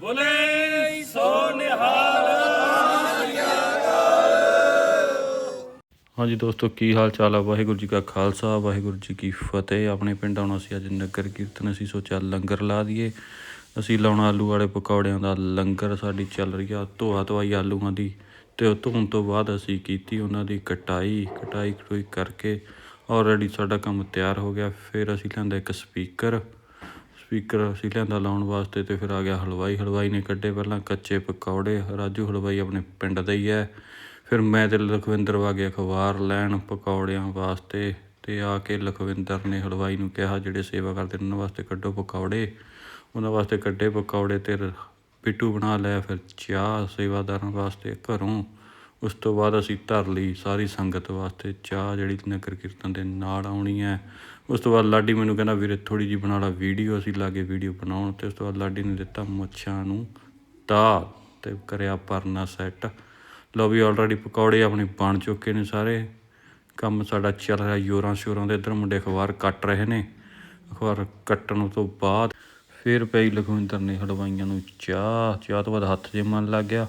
ਬੋਲੇ ਸੋ ਨਿਹਾਲ। ਹਾਂਜੀ ਦੋਸਤੋ, ਕੀ ਹਾਲ ਚਾਲ ਆ? ਵਾਹਿਗੁਰੂ ਜੀ ਕਾ ਖਾਲਸਾ, ਵਾਹਿਗੁਰੂ ਜੀ ਕੀ ਫਤਿਹ। ਆਪਣੇ ਪਿੰਡ ਆਉਣਾ ਸੀ ਅੱਜ ਨਗਰ ਕੀਰਤਨ। ਅਸੀਂ ਸੋਚਿਆ ਲੰਗਰ ਲਾ ਦਈਏ। ਅਸੀਂ ਲਾਉਣਾ ਆਲੂ ਵਾਲੇ ਪਕੌੜਿਆਂ ਦਾ ਲੰਗਰ। ਸਾਡੀ ਚੱਲ ਰਹੀ ਆ ਧੋਆ ਧੋਆਈ ਆਲੂਆਂ ਦੀ। ਤੇ ਉਹ ਧੋਣ ਤੋਂ ਬਾਅਦ ਅਸੀਂ ਕੀਤੀ ਉਹਨਾਂ ਦੀ ਕਟਾਈ। ਕਟਾਈ ਕਟੋਈ ਕਰਕੇ ਆਲਰੇਡੀ ਸਾਡਾ ਕੰਮ ਤਿਆਰ ਹੋ ਗਿਆ। ਫਿਰ ਅਸੀਂ ਲਿਆਂਦਾ ਇੱਕ ਸਪੀਕਰ। ਸਪੀਕਰ ਅਸੀਂ ਲਿਆਂਦਾ ਲਾਉਣ ਵਾਸਤੇ ਤੇ ਫਿਰ ਆ ਗਿਆ ਹਲਵਾਈ। ਹਲਵਾਈ ਨੇ ਕੱਢੇ ਪਹਿਲਾਂ ਕੱਚੇ ਪਕੌੜੇ। ਰਾਜੂ ਹਲਵਾਈ ਆਪਣੇ ਪਿੰਡ ਦਾ ਹੀ ਹੈ। ਫਿਰ ਮੈਂ ਤੇ ਲਖਵਿੰਦਰ ਵਾਗੇ ਅਖਬਾਰ ਲੈਣ ਪਕੌੜਿਆਂ ਵਾਸਤੇ ਤੇ ਆ ਕੇ ਲਖਵਿੰਦਰ ਨੇ ਹਲਵਾਈ ਨੂੰ ਕਿਹਾ, ਜਿਹੜੇ ਸੇਵਾ ਕਰਦੇ ਨੇ, ਉਹਨਾਂ ਵਾਸਤੇ ਕੱਢੋ ਪਕੌੜੇ। ਉਹਨਾਂ ਵਾਸਤੇ ਕੱਢੇ ਪਕੌੜੇ ਤੇ ਪਿੱਟੂ ਬਣਾ ਲਿਆ, ਫਿਰ ਚਾਹ ਸੇਵਾਦਾਰਾਂ ਵਾਸਤੇ ਘਰੋਂ ਉਸ ਤੋਂ ਬਾਅਦ ਅਸੀਂ ਧਰ ਲਈ ਸਾਰੀ ਸੰਗਤ ਵਾਸਤੇ, ਚਾਹ ਜਿਹੜੀ ਨਗਰ ਕੀਰਤਨ ਦੇ ਨਾਲ ਆਉਣੀ ਹੈ। ਉਸ ਤੋਂ ਬਾਅਦ ਲਾਡੀ ਮੈਨੂੰ ਕਹਿੰਦਾ, ਵੀਰੇ ਥੋੜੀ ਜੀ ਬਣਾ ਲਾ ਵੀਡੀਓ, ਅਸੀਂ ਲਾਗੇ ਵੀਡੀਓ ਬਣਾਉਣ। ਤੇ ਉਸ ਤੋਂ ਬਾਅਦ ਲਾਡੀ ਨੇ ਦਿੱਤਾ ਮੁੱਛਾਂ ਨੂੰ ਤਾ ਤੇ ਕਰਿਆ ਪਰਨਾ ਸੈੱਟ। ਲਓ ਵੀ ਆਲਰੇਡੀ ਪਕੌੜੇ ਆਪਣੇ ਬਣ ਚੁੱਕੇ ਨੇ ਸਾਰੇ। ਕੰਮ ਸਾਡਾ ਚੱਲ ਰਿਹਾ ਯੋਰਾਂ ਸ਼ੋਰਾਂ ਦੇ ਇੱਧਰ ਮੁੰਡੇ ਅਖਬਾਰ ਕੱਟ ਰਹੇ ਨੇ। ਅਖਬਾਰ ਕੱਟਣ ਤੋਂ ਬਾਅਦ ਫਿਰ ਪਈ ਲਖਵਿੰਦਰ ਨੇ ਹਲਵਾਈਆਂ ਨੂੰ ਚਾਹ। ਚਾਹ ਤੋਂ ਬਾਅਦ ਹੱਥ ਜੇ ਮਨ ਲੱਗ ਗਿਆ।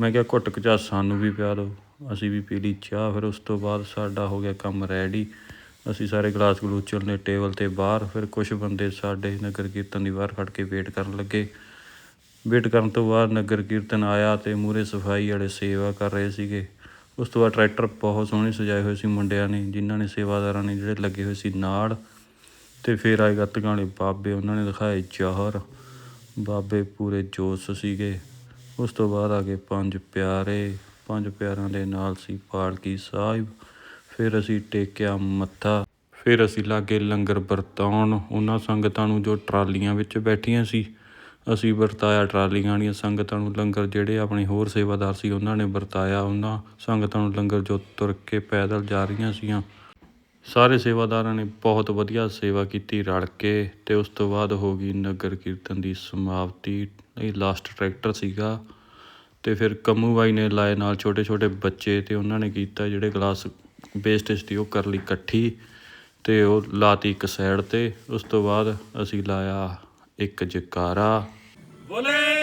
ਮੈਂ ਕਿਹਾ ਘੁੱਟ ਕੁ ਚਾਹ ਸਾਨੂੰ ਵੀ ਪਿਆ ਦਿਓ, ਅਸੀਂ ਵੀ ਪੀ ਲਈ ਚਾਹ, ਫਿਰ ਉਸ ਤੋਂ ਬਾਅਦ ਸਾਡਾ ਹੋ ਗਿਆ ਕੰਮ ਰੈਡੀ ਅਸੀਂ ਸਾਰੇ ਗਲਾਸ ਗਲੂਸ ਚੱਲਨੇ ਟੇਬਲ ਤੇ ਬਾਹਰ, ਫਿਰ ਕੁਝ ਬੰਦੇ ਸਾਡੇ ਨਗਰ ਕੀਰਤਨ ਦੀ ਬਾਹਰ ਖੜ ਕੇ ਵੇਟ ਕਰਨ ਲੱਗੇ। ਵੇਟ ਕਰਨ ਤੋਂ ਬਾਅਦ ਨਗਰ ਕੀਰਤਨ ਆਇਆ ਤੇ ਮੂਰੇ ਸਫ਼ਾਈ ਵਾਲੇ ਸੇਵਾ ਕਰ ਰਹੇ ਸੀਗੇ। ਉਸ ਤੋਂ ਬਾਅਦ ਟਰੈਕਟਰ ਬਹੁਤ ਸੋਹਣੇ ਸਜਾਏ ਹੋਏ ਸੀ ਮੁੰਡਿਆਂ ਨੇ, ਜਿਨ੍ਹਾਂ ਨੇ ਸੇਵਾਦਾਰਾਂ ਨੇ ਜਿਹੜੇ ਲੱਗੇ ਹੋਏ ਸੀ ਨਾਲ। ਤੇ ਫਿਰ ਆਏ ਗੱਤਕਾਂ ਵਾਲੇ ਬਾਬੇ, ਉਹਨਾਂ ਨੇ ਦਿਖਾਏ ਜਹਰ। ਬਾਬੇ ਪੂਰੇ ਜੋਸ਼ ਸੀਗੇ। ਉਸ ਤੋਂ ਬਾਅਦ ਆ ਗਏ ਪੰਜ ਪਿਆਰੇ, ਪੰਜ ਪਿਆਰਿਆਂ ਦੇ ਨਾਲ ਸੀ ਪਾਲਕੀ ਸਾਹਿਬ। ਫਿਰ ਅਸੀਂ ਟੇਕਿਆ ਮੱਥਾ, ਫਿਰ ਅਸੀਂ ਲਾਗੇ ਲੰਗਰ ਵਰਤਾਉਣ। ਉਹਨਾਂ ਸੰਗਤਾਂ ਨੂੰ ਜੋ ਟਰਾਲੀਆਂ ਵਿੱਚ ਬੈਠੀਆਂ ਸੀ, ਅਸੀਂ ਵਰਤਾਇਆ ਟਰਾਲੀਆਂ ਵਾਲੀਆਂ ਸੰਗਤਾਂ ਨੂੰ ਲੰਗਰ ਜਿਹੜੇ ਆਪਣੇ ਹੋਰ ਸੇਵਾਦਾਰ ਸੀ, ਉਹਨਾਂ ਨੇ ਵਰਤਾਇਆ। ਉਹਨਾਂ ਸੰਗਤਾਂ ਨੂੰ ਲੰਗਰ ਜੋ ਤੁਰ ਕੇ ਪੈਦਲ ਜਾ ਰਹੀਆਂ ਸੀਆਂ। ਸਾਰੇ ਸੇਵਾਦਾਰਾਂ ਨੇ ਬਹੁਤ ਵਧੀਆ ਸੇਵਾ ਕੀਤੀ ਰਲ ਕੇ ਅਤੇ ਉਸ ਤੋਂ ਬਾਅਦ ਹੋ ਗਈ ਨਗਰ ਕੀਰਤਨ ਦੀ ਸਮਾਪਤੀ। ਇਹ ਲਾਸਟ ਟਰੈਕਟਰ ਸੀਗਾ ਅਤੇ ਫਿਰ ਕੰਮੂ ਬਾਈ ਨੇ ਲਾਏ ਨਾਲ ਛੋਟੇ ਛੋਟੇ ਬੱਚੇ ਅਤੇ ਉਹਨਾਂ ਨੇ ਕੀਤਾ ਜਿਹੜੇ ਗਲਾਸ ਵੇਸਟੇਜ ਤੀ ਉਹ ਕਰ ਲਈ ਇਕੱਠੀ ਅਤੇ ਉਹ ਲਾਤੀ ਇੱਕ ਸਾਈਡ ਤੇ। ਉਸ ਤੋਂ ਬਾਅਦ ਅਸੀਂ ਲਾਇਆ ਇੱਕ ਜਕਾਰਾ। ਬੋਲੇ।